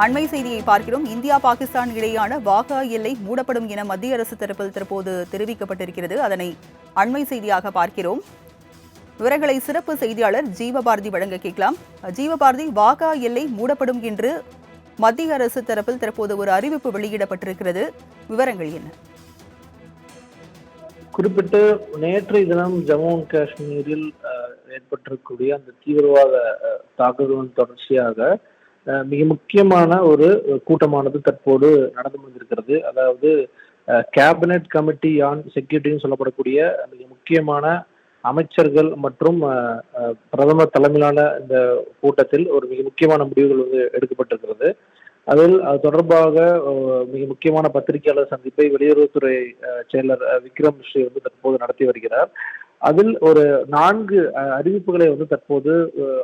அண்மை செய்தியை பார்க்கிறோம். இந்தியா பாகிஸ்தான் இடையேயான வாகா எல்லை மூடப்படும் என மத்திய அரசு தரப்பில் தற்போது தெரிவிக்கப்பட்டிருக்கிறது. அதனை அண்மை செய்தியாக பார்க்கிறோம். விவரங்களை சிறப்பு செய்தியாளர் ஜீவபாரதி வழங்க கேட்கலாம். ஜீவபாரதி வாகா எல்லை மூடப்படும் என்று மத்திய அரசு தரப்பில் தற்போது ஒரு அறிவிப்பு வெளியிடப்பட்டிருக்கிறது. விவரங்கள் என்ன? குறிப்பிட்டு நேற்றைய தினம் ஜம்மு அண்ட் காஷ்மீரில் ஏற்பட்டிருக்கக்கூடிய அந்த தீவிரவாத தாக்குதலின் தொடர்ச்சியாக மிக முக்கியமான ஒரு கூட்டமானது தற்போது நடந்து முடிந்திருக்கிறது. அதாவது கேபினெட் கமிட்டி ஆன் செக்யூரிட்டின்னு சொல்லப்படக்கூடிய மிக முக்கியமான அமைச்சர்கள் மற்றும் பிரதமர் தலைமையிலான இந்த கூட்டத்தில் ஒரு மிக முக்கியமான முடிவுகள் வந்து எடுக்கப்பட்டிருக்கிறது. அதில் அது தொடர்பாக மிக முக்கியமான பத்திரிகையாளர் சந்திப்பை வெளியுறவுத்துறை செயலர் விக்ரம் ஸ்ரீ வந்து தற்போது நடத்தி வருகிறார். அதில் ஒரு நான்கு அறிவிப்புகளை வந்து தற்போது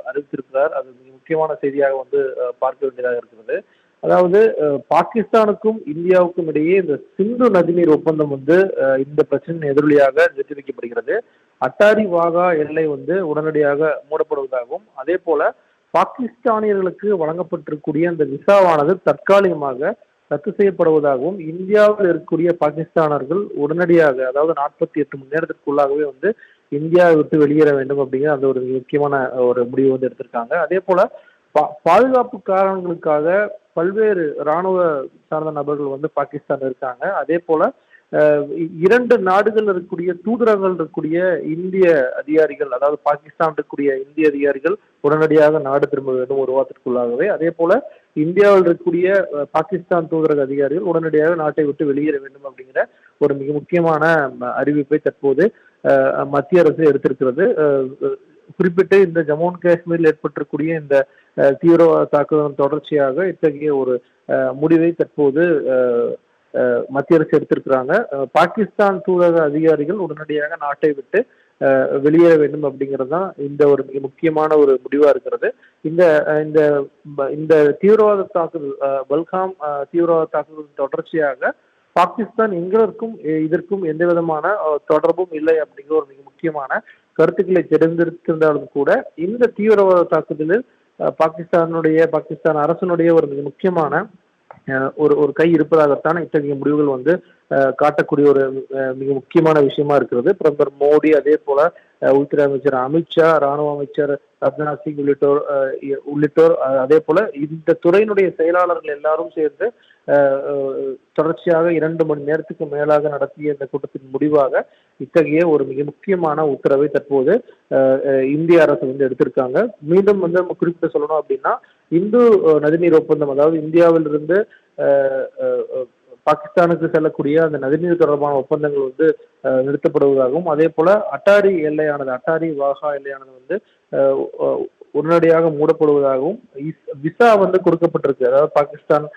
அறிவித்திருக்கிறார். அது மிக முக்கியமான செய்தியாக வந்து பார்க்க வேண்டியதாக இருக்கிறது. அதாவது பாகிஸ்தானுக்கும் இந்தியாவுக்கும் இடையே இந்த சிந்து நதிநீர் ஒப்பந்தம் வந்து இந்த பிரச்சனையின் எதிரொலியாக நிறுத்தி வைக்கப்படுகிறது. அட்டாரி வாகா எல்லை வந்து உடனடியாக மூடப்படுவதாகவும் அதே போல பாகிஸ்தானியர்களுக்கு வழங்கப்பட்டிருக்கூடிய அந்த விசாவானது தற்காலிகமாக ரத்து செய்யப்படுவதாகவும் இந்தியாவில் இருக்கக்கூடிய பாகிஸ்தானர்கள் உடனடியாக அதாவது நாற்பத்தி எட்டு மணி நேரத்திற்குள்ளாகவே வந்து இந்தியாவை விட்டு வெளியேற வேண்டும் அப்படிங்கிற அந்த ஒரு முக்கியமான ஒரு முடிவு வந்து எடுத்திருக்காங்க. அதே போல பா- பாதுகாப்பு காரணங்களுக்காக பல்வேறு இராணுவ சார்ந்த நபர்கள் வந்து பாகிஸ்தான் இருக்காங்க. அதே போல இரண்டு நாடுகள் இருக்கக்கூடிய தூதரகங்கள் இருக்கக்கூடிய இந்திய அதிகாரிகள் அதாவது பாகிஸ்தான் இருக்கக்கூடிய இந்திய அதிகாரிகள் உடனடியாக நாடு திரும்ப வேண்டும் ஒரு வாரத்திற்குள்ளாகவே. அதே போல இந்தியாவில் இருக்கக்கூடிய பாகிஸ்தான் தூதரக அதிகாரிகள் உடனடியாக நாட்டை விட்டு வெளியேற வேண்டும் அப்படிங்கிற ஒரு மிக முக்கியமான அறிவிப்பை தற்போது மத்திய அரசு எடுத்திருக்கிறது. குறிப்பிட்டு இந்த ஜம்மு அண்ட் காஷ்மீரில் ஏற்பட்டிருக்கூடிய இந்த தீவிரவாத தாக்குதலின் தொடர்ச்சியாக இத்தகைய ஒரு முடிவை தற்போது மத்திய அரசு எடுத்திருக்கிறாங்க. பாகிஸ்தான் தூதரக அதிகாரிகள் உடனடியாக நாட்டை விட்டு வெளியேற வேண்டும் அப்படிங்கிறது தான் இந்த ஒரு மிக முக்கியமான ஒரு முடிவா இருக்கிறது. இந்த இந்த இந்த தீவிரவாத தாக்குதல் பல்காம் தீவிரவாத தாக்குதல் தொடர்ச்சியாக பாகிஸ்தான் எங்களுக்கும் இதற்கும் எந்த விதமான தொடர்பும் இல்லை அப்படிங்கிற ஒரு மிக முக்கியமான கருத்துக்களை தெரிந்திருந்தாலும் கூட இந்த தீவிரவாத தாக்குதலில் பாகிஸ்தானுடைய பாகிஸ்தான் அரசனுடைய ஒரு மிக முக்கியமான ஒரு ஒரு கை இருப்பதாகத்தான் இத்தகைய முடிவுகள் வந்து காட்டக்கூடிய ஒரு மிக முக்கியமான விஷயமா இருக்கிறது. பிரதமர் மோடி அதே போல உள்துறை அமைச்சர் அமித்ஷா ராணுவ அமைச்சர் ராஜ்நாத் சிங் உள்ளிட்டோர் உள்ளிட்டோர் அதே போல இந்த துறையினுடைய செயலாளர்கள் எல்லாரும் சேர்ந்து தொடர்ச்சியாக இரண்டு மணி நேரத்துக்கு மேலாக நடத்திய இந்த கூட்டத்தின் முடிவாக இத்தகைய ஒரு மிக முக்கியமான உத்தரவை தற்போது இந்திய அரசு வந்து எடுத்திருக்காங்க. மீண்டும் வந்து நம்ம குறிப்பிட்டு சொல்லணும் அப்படின்னா இந்து நதிநீர் ஒப்பந்தம் அதாவது இந்தியாவிலிருந்து பாகிஸ்தானுக்கு செல்லக்கூடிய அந்த நதிநீர் தொடர்பான ஒப்பந்தங்கள் வந்து அஹ், நிறுத்தப்படுவதாகவும் அதே போல அட்டாரி எல்லையானது அட்டாரி வாகா எல்லையானது வந்து அஹ், உடனடியாக மூடப்படுவதாகவும் விசா வந்து கொடுக்கப்பட்டிருக்கு. அதாவது பாகிஸ்தான்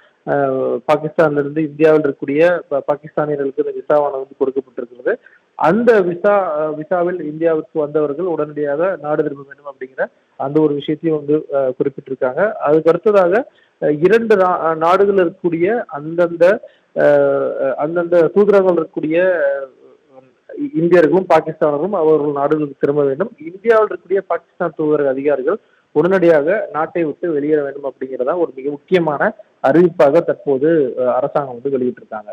பாகிஸ்தான்ல இருந்து இந்தியாவில் இருக்கக்கூடிய பாகிஸ்தானியர்களுக்கு இந்த விசாவானது வந்து கொடுக்கப்பட்டிருக்கிறது. அந்த விசா விசாவில் இந்தியாவுக்கு வந்தவர்கள் உடனடியாக நாடு திரும்ப வேண்டும் அப்படிங்கிற அந்த ஒரு விஷயத்தையும் வந்து குறிப்பிட்டிருக்காங்க. அதுக்கு அடுத்ததாக இரண்டு நா- நாடுகள் இருக்கக்கூடிய அந்தந்த அஹ், அந்தந்த தூதரகங்கள் இருக்கக்கூடிய இந்தியர்களும் பாகிஸ்தானரும் அவர்கள் நாடுகளுக்கு திரும்ப வேண்டும். இந்தியாவில் இருக்கக்கூடிய பாகிஸ்தான் தூதரக அதிகாரிகள் உடனடியாக நாட்டை விட்டு வெளியேற வேண்டும் அப்படிங்கிறதா ஒரு மிக முக்கியமான அறிவிப்பாக தற்போது அஹ், அரசாங்கம் வந்து வெளியிட்டிருக்காங்க.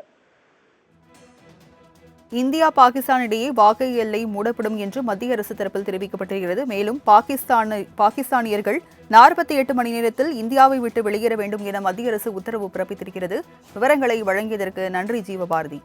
இந்தியா பாகிஸ்தான் இடையே வாகை எல்லை மூடப்படும் என்று மத்திய அரசு தரப்பில் தெரிவிக்கப்பட்டிருக்கிறது. மேலும் பாகிஸ்தான் பாகிஸ்தானியர்கள் நாற்பத்தி எட்டு மணி நேரத்தில் இந்தியாவை விட்டு வெளியேற வேண்டும் என மத்திய அரசு உத்தரவு பிறப்பித்திருக்கிறது. விவரங்களை வழங்கியதற்கு நன்றி ஜீவபாரதி.